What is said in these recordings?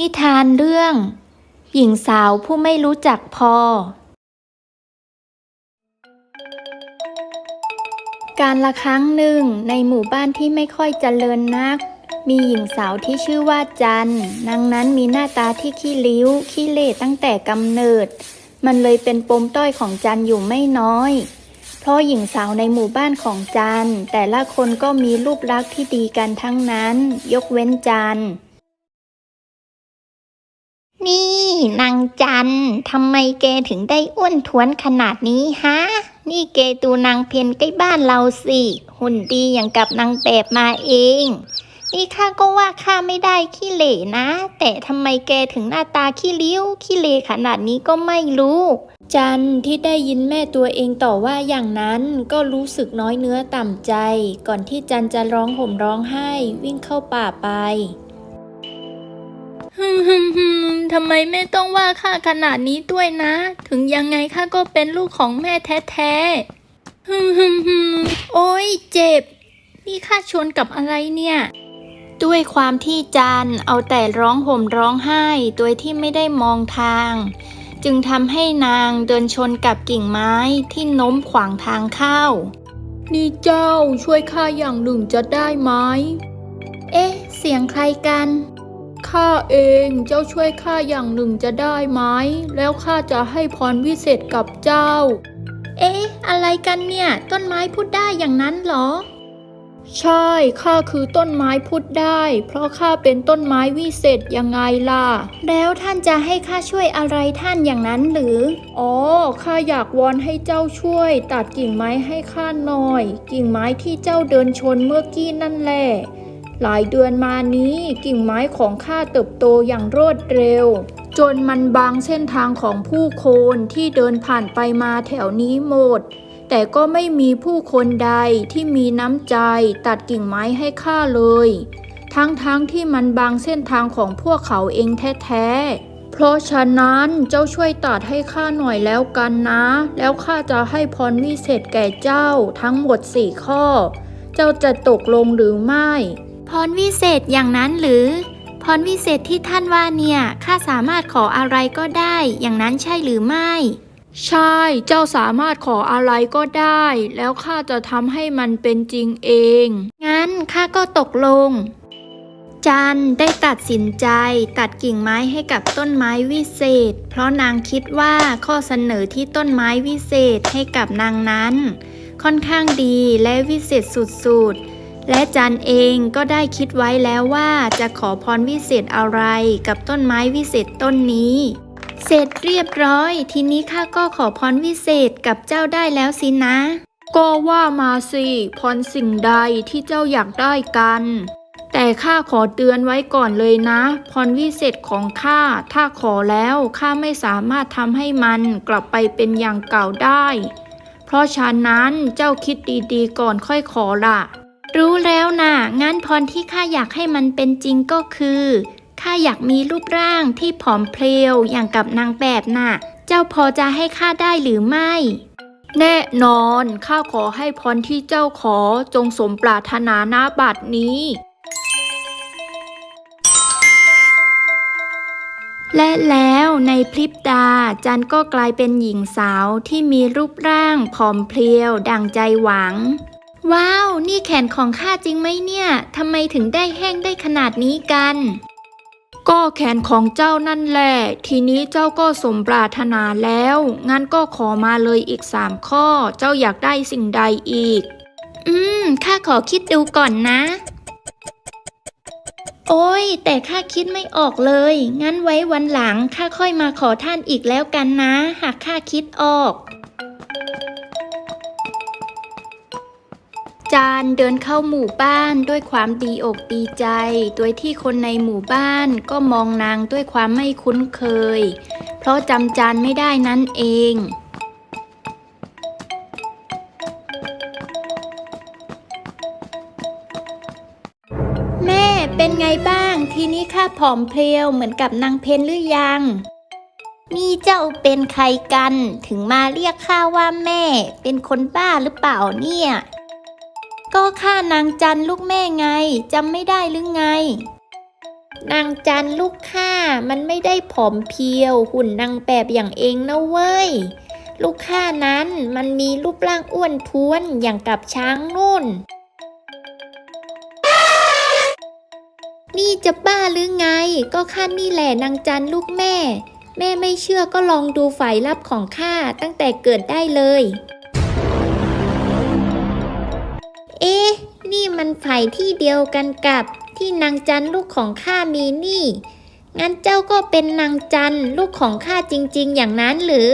นิทานเรื่อง หญิงสาวผู้ไม่รู้จักพอ การละครั้งหนึ่งในหมู่บ้านที่ไม่ค่อยเจริญนัก มีหญิงสาวที่ชื่อว่าจันนางนั้นมีหน้าตาที่ขี้ริ้ว ขี้เล่ตั้งแต่กำเนิด มันเลยเป็นปมด้อยของจันอยู่ไม่น้อย เพราะหญิงสาวในหมู่บ้านของจันแต่ละคนก็มีรูปลักษณ์ที่ดีกันทั้งนั้น ยกเว้นจัน นี่นางจันทำไมแกถึงได้อ้วนท้วนขนาดนี้ฮะ นี่แกดูนางเพนใกล้บ้านเราสิ หุ่นดีอย่างกับนางแบบมาเอง นี่ข้าก็ว่าข้าไม่ได้ขี้เหร่นะ แต่ทำไมแกถึงหน้าตาขี้ริ้วขี้เหร่ขนาดนี้ก็ไม่รู้ จันที่ได้ยินแม่ตัวเองต่อว่าอย่างนั้นก็รู้สึกน้อยเนื้อต่ำใจ ก่อนที่จันจะร้องห่มร้องไห้วิ่งเข้าป่าไป ฮึมฮึมฮึมทำไมแม่ต้องว่าข้าขนาดนี้ด้วยนะ ถึงยังไงข้าก็เป็นลูกของแม่แท้ๆฮึมฮึมฮึมโอ้ยเจ็บ นี่ข้าชนกับอะไรเนี่ย ด้วยความที่จันเอาแต่ร้องห่มร้องไห้โดยที่ไม่ได้มองทาง จึงทำให้นางเดินชนกับกิ่งไม้ที่โน้มขวางทางเข้า นี่เจ้าช่วยข้าอย่างหนึ่งจะได้ไหม เอ๊ะ เสียงใครกัน ข้าเองเจ้าช่วยข้าอย่างหนึ่งจะได้ไหม แล้วข้าจะให้พรวิเศษกับเจ้า เอ๊ะ อะไรกันเนี่ย ต้นไม้พูดได้อย่างนั้นเหรอ ใช่ ข้าคือต้นไม้พูดได้ เพราะข้าเป็นต้นไม้วิเศษยังไงล่ะ แล้วท่านจะให้ข้าช่วยอะไรท่านอย่างนั้นหรือ อ๋อ ข้าอยากวอนให้เจ้าช่วย ตัดกิ่งไม้ให้ข้าหน่อย กิ่งไม้ที่เจ้าเดินชนเมื่อกี้นั่นแหละ หลายเดือนมานี้กิ่งไม้ของข้าเติบโตอย่างรวดเร็ว จนมันบางเส้นทางของผู้คนที่เดินผ่านไปมาแถวนี้หมด แต่ก็ไม่มีผู้คนใดที่มีน้ำใจตัดกิ่งไม้ให้ข้าเลย ทั้งๆทที่มันบางเส้นทางของพวกเขาเองแท้ๆ เพราะฉะนั้นเจ้าช่วยตัดให้ข้าหน่อยแล้วกันนะ แล้วข้าจะให้พรวิเศษแก่เจ้าทั้งหมดสี่ข้อ เจ้าจะตกลงหรือไม่ พรวิเศษอย่างนั้นหรือ พรวิเศษที่ท่านว่าเนี่ยข้าสามารถขออะไรก็ได้ อย่างนั้นใช่หรือไม่ ใช่ เจ้าสามารถขออะไรก็ได้ แล้วข้าจะทำให้มันเป็นจริงเอง งั้นข้าก็ตกลง จันได้ตัดสินใจตัดกิ่งไม้ให้กับต้นไม้วิเศษ เพราะนางคิดว่าข้อเสนอที่ต้นไม้วิเศษให้กับนางนั้น ค่อนข้างดีและวิเศษสุดๆ และจันเองก็ได้คิดไว้แล้วว่าจะขอพรวิเศษอะไรกับต้นไม้วิเศษต้นนี้ เสร็จเรียบร้อย ทีนี้ข้าก็ขอพรวิเศษกับเจ้าได้แล้วสินะ ก็ว่ามาสิพรสิ่งใดที่เจ้าอยากได้กัน แต่ข้าขอเตือนไว้ก่อนเลยนะ พรวิเศษของข้าถ้าขอแล้วข้าไม่สามารถทำให้มันกลับไปเป็นอย่างเก่าได้ เพราะฉะนั้นเจ้าคิดดีๆก่อนค่อยขอล่ะ รู้แล้วนะงั้นพรที่ข้าอยากให้มันเป็นจริงก็คือข้าอยากมีรูปร่างที่ผอมเพรียวอย่างกับนางแบบน่ะ เจ้าพอจะให้ข้าได้หรือไม่ แน่นอนข้าขอให้พรที่เจ้าขอจงสมปรารถนาณบัดนี้ และแล้วในพริบตาจันก็กลายเป็นหญิงสาวที่มีรูปร่างผอมเพรียวดังใจหวัง ว้าว นี่แขนของข้าจริงไหมเนี่ย ทำไมถึงได้แห้งได้ขนาดนี้กัน ก็แขนของเจ้านั่นแหละ ทีนี้เจ้าก็สมปรารถนาแล้ว งั้นก็ขอมาเลยอีกสามข้อ เจ้าอยากได้สิ่งใดอีก อืม ข้าขอคิดดูก่อนนะ โอ้ย แต่ข้าคิดไม่ออกเลย งั้นไว้วันหลังข้าค่อยมาขอท่านอีกแล้วกันนะ หากข้าคิดออก จานเดินเข้าหมู่บ้านด้วยความดีอกดีใจ โดยที่คนในหมู่บ้านก็มองนางด้วยความไม่คุ้นเคย เพราะจำจานไม่ได้นั่นเองแม่เป็นไงบ้างทีนี้ข้าผอมเพรียวเหมือนกับนางเพนหรือยัง นี่เจ้าเป็นใครกัน ถึงมาเรียกข้าว่าแม่ เป็นคนบ้าหรือเปล่าเนี่ย ก็ข้านางจันลูกแม่ไงจำไม่ได้หรือไง นางจันลูกข้ามันไม่ได้ผอมเพรียว หุ่นนางแบบอย่างเองนะเว้ย ลูกข้านั้นมันมีรูปร่างอ้วนท้วนอย่างกับช้างนุ่น นี่จะบ้าหรือไง ก็ข้านี่แหละนางจันลูกแม่ แม่ไม่เชื่อก็ลองดูฝ่ายลับของข้าตั้งแต่เกิดได้เลย เอ๊ะ นี่มันฝ่ายที่เดียวกันกับที่นางจันลูกของข้ามีนี่ งั้นเจ้าก็เป็นนางจันลูกของข้าจริง ๆ อย่างนั้นหรือ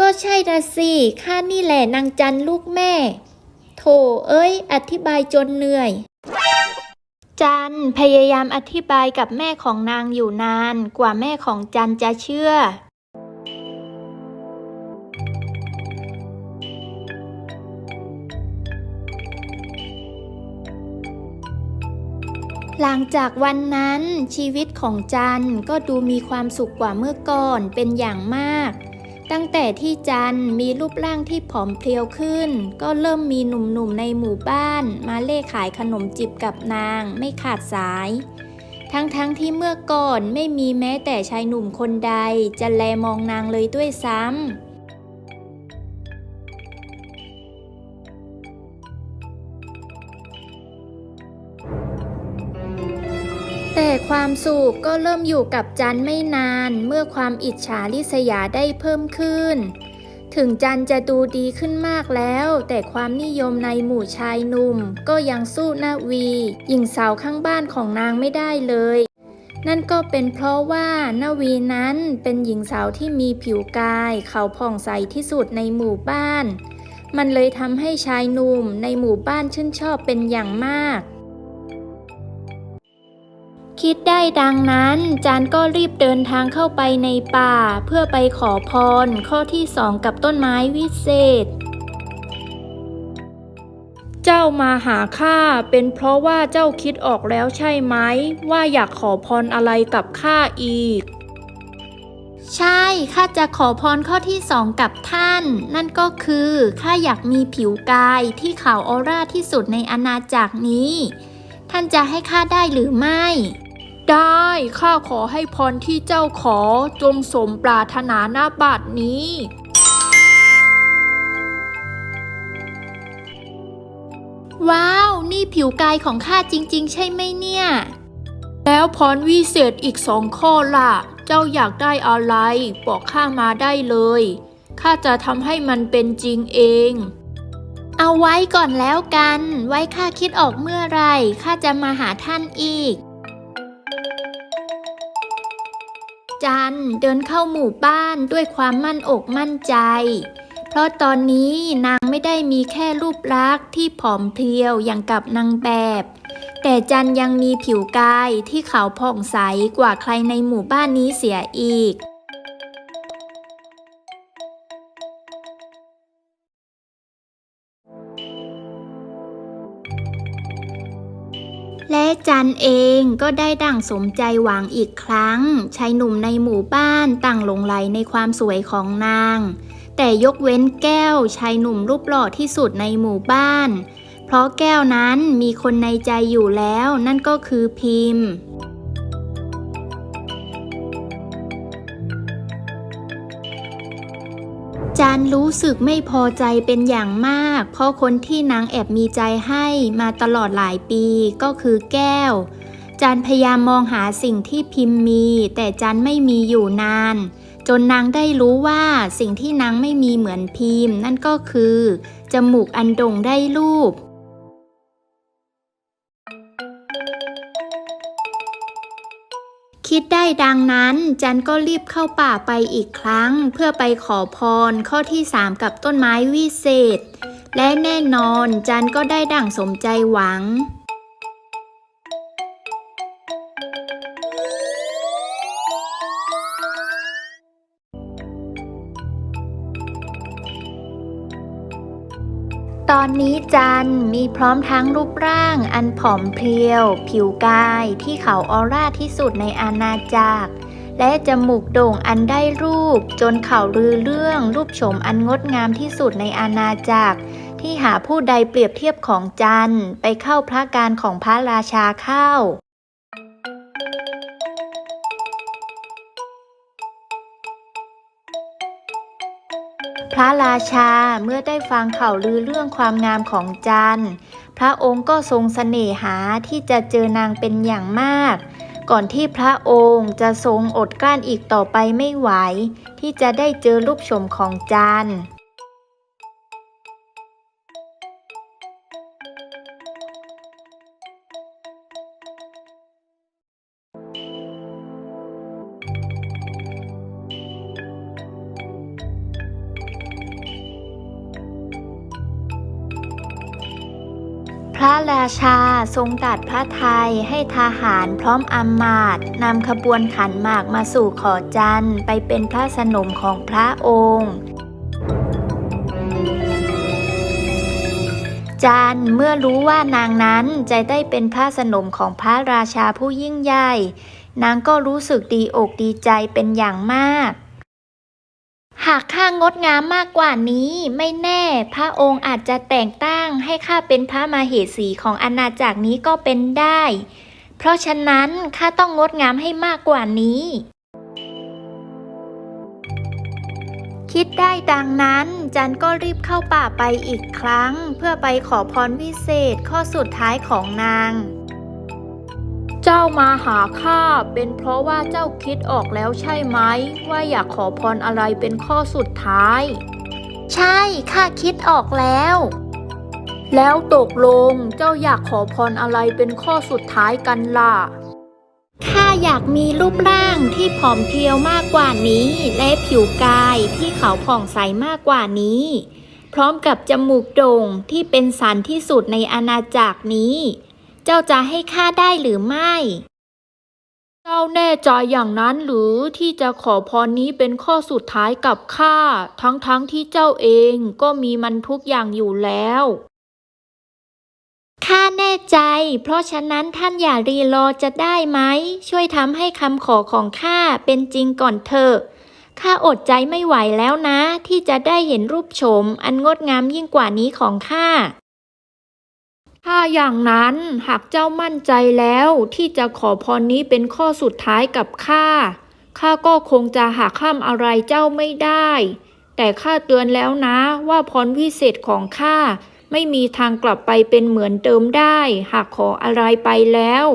ก็ใช่ละสิ ข้านี่แหละนางจันลูกแม่ โถเอ้ย อธิบายจนเหนื่อย จันพยายามอธิบายกับแม่ของนางอยู่นาน กว่าแม่ของจันจะเชื่อ หลังจากวันนั้นชีวิตของจันก็ดูมีความสุขกว่าเมื่อก่อนเป็นอย่างมาก ตั้งแต่ที่จันมีรูปร่างที่ผอมเพรียวขึ้น ก็เริ่มมีหนุ่มๆในหมู่บ้าน มาเล่ขายขนมจิบกับนางไม่ขาดสาย ทั้งๆทที่เมื่อก่อนไม่มีแม้แต่ชายหนุ่มคนใด จะแลมองนางเลยด้วยซ้ำ แต่ความสุขก็เริ่มอยู่กับจันไม่นาน เมื่อความอิจฉาริษยาได้เพิ่มขึ้น ถึงจันจะดูดีขึ้นมากแล้ว แต่ความนิยมในหมู่ชายหนุ่ม ก็ยังสู้นาวีหญิงสาวข้างบ้านของนางไม่ได้เลย นั่นก็เป็นเพราะว่านาวีนั้นเป็นหญิงสาวที่มีผิวกายเขาผ่องใสที่สุดในหมู่บ้าน มันเลยทำให้ชายหนุ่มในหมู่บ้านชื่นชอบเป็นอย่างมาก คิดได้ดังนั้น จานก็รีบเดินทางเข้าไปในป่า เพื่อไปขอพร ข้อที่สองกับต้นไม้วิเศษ เจ้ามาหาข้าเป็นเพราะว่าเจ้าคิดออกแล้วใช่ไหม ว่าอยากขอพรอะไรกับข้าอีก ใช่ ข้าจะขอพรข้อที่สองกับท่าน นั่นก็คือข้าอยากมีผิวกายที่ขาวออร่าที่สุดในอาณาจักรนี้ท่านจะให้ข้าได้หรือไม่ ได้ ข้าขอให้พรที่เจ้าขอจงสมปรารถนาหน้าบัดนี้ว้าว นี่ผิวกายของข้าจริง ๆ ใช่ไหมเนี่ย แล้วพรวิเศษอีกสองข้อล่ะ เจ้าอยากได้อะไร บอกข้ามาได้เลย ข้าจะทำให้มันเป็นจริงเอง เอาไว้ก่อนแล้วกัน ไว้ข้าคิดออกเมื่อไหรข้าจะมาหาท่านอีก จันเดินเข้าหมู่บ้านด้วยความมั่นอกมั่นใจ เพราะตอนนี้นางไม่ได้มีแค่รูปลักษณ์ที่ผอมเพรียวอย่างกับนางแบบ แต่จันยังมีผิวกายที่ขาวผ่องใสกว่าใครในหมู่บ้านนี้เสียอีก จันเองก็ได้ดั่งสมใจหวังอีกครั้งชายหนุ่มในหมู่บ้านต่างหลงไหลในความสวยของนาง แต่ยกเว้นแก้วชายหนุ่มรูปหล่อที่สุดในหมู่บ้าน เพราะแก้วนั้นมีคนในใจอยู่แล้วนั่นก็คือพิมพ์ จันรู้สึกไม่พอใจเป็นอย่างมาก เพราะคนที่นางแอบมีใจให้มาตลอดหลายปีก็คือแก้ว จันพยายามมองหาสิ่งที่พิมพ์มี แต่จันไม่มีอยู่นาน จนนางได้รู้ว่าสิ่งที่นางไม่มีเหมือนพิมพ์ นั่นก็คือ จมูกอันโด่งได้รูป คิดได้ดังนั้น จันก็รีบเข้าป่าไปอีกครั้ง เพื่อไปขอพรข้อที่สามกับต้นไม้วิเศษ และแน่นอนจันก็ได้ดั่งสมใจหวัง ตอนนี้จันมีพร้อมทั้งรูปร่างอันผอมเพรียว ผิวกายที่เขาออร่าที่สุดในอาณาจักร และจมูกโด่งอันได้รูป จนเขาลือเรื่องรูปโฉมอันงดงามที่สุดในอาณาจักร ที่หาผู้ใดเปรียบเทียบของจันไปเข้าพระการของพระราชาเข้า พระราชาเมื่อได้ฟังข่าวลือเรื่องความงามของจันทร์ พระองค์ก็ทรงสเสน่หาที่จะเจอนางเป็นอย่างมาก ก่อนที่พระองค์จะทรงอดกลั้นอีกต่อไปไม่ไหว ที่จะได้เจอรูปชมของจันทร์ ระราชาทรงตัดพระทัยให้ทหารพร้อมอำมาตย์นำขบวนขันหมากมาสู่ขอจันไปเป็นพระสนมของพระองค์จันเมื่อรู้ว่านางนั้นจะได้เป็นพระสนมของพระราชาผู้ยิ่งใหญ่ นางก็รู้สึกดีอกดีใจเป็นอย่างมาก หากข้างดงามมากกว่านี้ไม่แน่ พระองค์อาจจะแต่งตั้งให้ข้าเป็นพระมาเหสีของอาณาจักรนี้ก็เป็นได้ เพราะฉะนั้นข้าต้องงดงามให้มากกว่านี้ คิดได้ดังนั้นจันก็รีบเข้าป่าไปอีกครั้ง เพื่อไปขอพรวิเศษข้อสุดท้ายของนาง เจ้ามาหาข้าเป็นเพราะว่าเจ้าคิดออกแล้วใช่ไหม ว่าอยากขอพรอะไรเป็นข้อสุดท้าย ใช่ข้าคิดออกแล้ว แล้วตกลงเจ้าอยากขอพรอะไรเป็นข้อสุดท้ายกันล่ะข้าอยากมีรูปร่างที่ผอมเพรียวมากกว่านี้ และผิวกายที่ขาวผ่องใสมากกว่านี้ พร้อมกับจมูกโด่งที่เป็นสันที่สุดในอาณาจักรนี้ เจ้าจะให้ข้าได้หรือไม่ เจ้าแน่ใจอย่างนั้นหรือที่จะขอพรนี้เป็นข้อสุดท้ายกับข้าทั้งๆทที่เจ้าเองก็มีมันทุกอย่างอยู่แล้วข้าแน่ใจ เพราะฉะนั้นท่านอย่ารีรอจะได้ไหม ช่วยทำให้คำขอของข้าเป็นจริงก่อนเถอะข้าอดใจไม่ไหวแล้วนะ ที่จะได้เห็นรูปโฉมอันงดงามยิ่งกว่านี้ของข้า ถ้าอย่างนั้นหากเจ้ามั่นใจแล้วที่จะขอพรนี้เป็นข้อสุดท้ายกับข้า ข้าก็คงจะหักข้ามอะไรเจ้าไม่ได้ แต่ข้าเตือนแล้วนะว่าพรวิเศษของข้าไม่มีทางกลับไปเป็นเหมือนเดิมได้ หากขออะไรไปแล้ว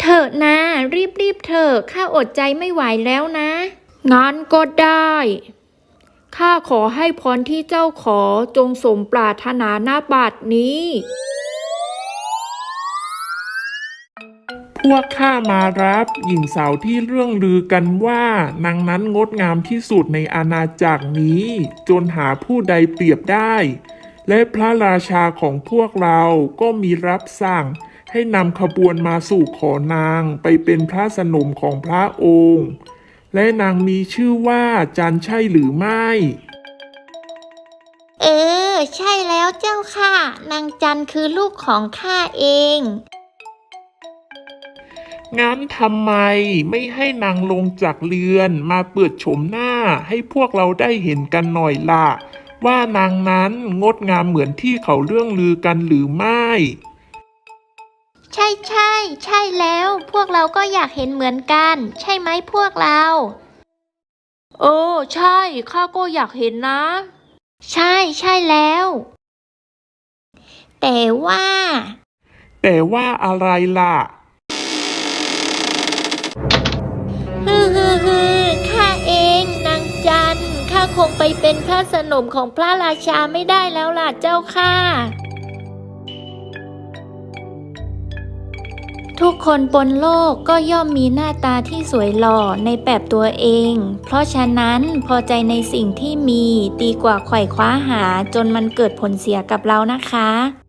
เถอะนะ รีบๆเถอะข้าอดใจไม่ไหวแล้วนะ งั้นก็ได้ ข้าขอให้พรที่เจ้าขอจงสมปรารถนาหน้าบัดนี้ พวกข้ามารับหญิงสาวที่เรื่องลือกันว่านางนั้นงดงามที่สุดในอาณาจักรนี้ จนหาผู้ใดเปรียบได้ และพระราชาของพวกเราก็มีรับสั่งให้นำขบวนมาสู่ขอนางไปเป็นพระสนมของพระองค์ และนางมีชื่อว่าจันใช่หรือไม่ เออ ใช่แล้วเจ้าค่ะ นางจันคือลูกของข้าเอง งั้นทำไมไม่ให้นางลงจากเรือนมาเปิดโฉมหน้าให้พวกเราได้เห็นกันหน่อยล่ะ ว่านางนั้นงดงามเหมือนที่เขาเรื่องลือกันหรือไม่ ใช่ใช่ใช่แล้ว พวกเราก็อยากเห็นเหมือนกัน ใช่ไหมพวกเรา เออ ใช่ ข้าก็อยากเห็นนะ ใช่ใช่แล้ว แต่ว่า แต่ว่าอะไรล่ะ ฮือฮือฮือข้าเองนางจันข้าคงไปเป็นพระสนมของพระราชาไม่ได้แล้วล่ะเจ้าค่ะ ทุกคนบนโลกก็ย่อมมีหน้าตาที่สวยหล่อในแบบตัวเอง เพราะฉะนั้นพอใจในสิ่งที่มีดีกว่าไขว่คว้าหาจนมันเกิดผลเสียกับเรานะคะ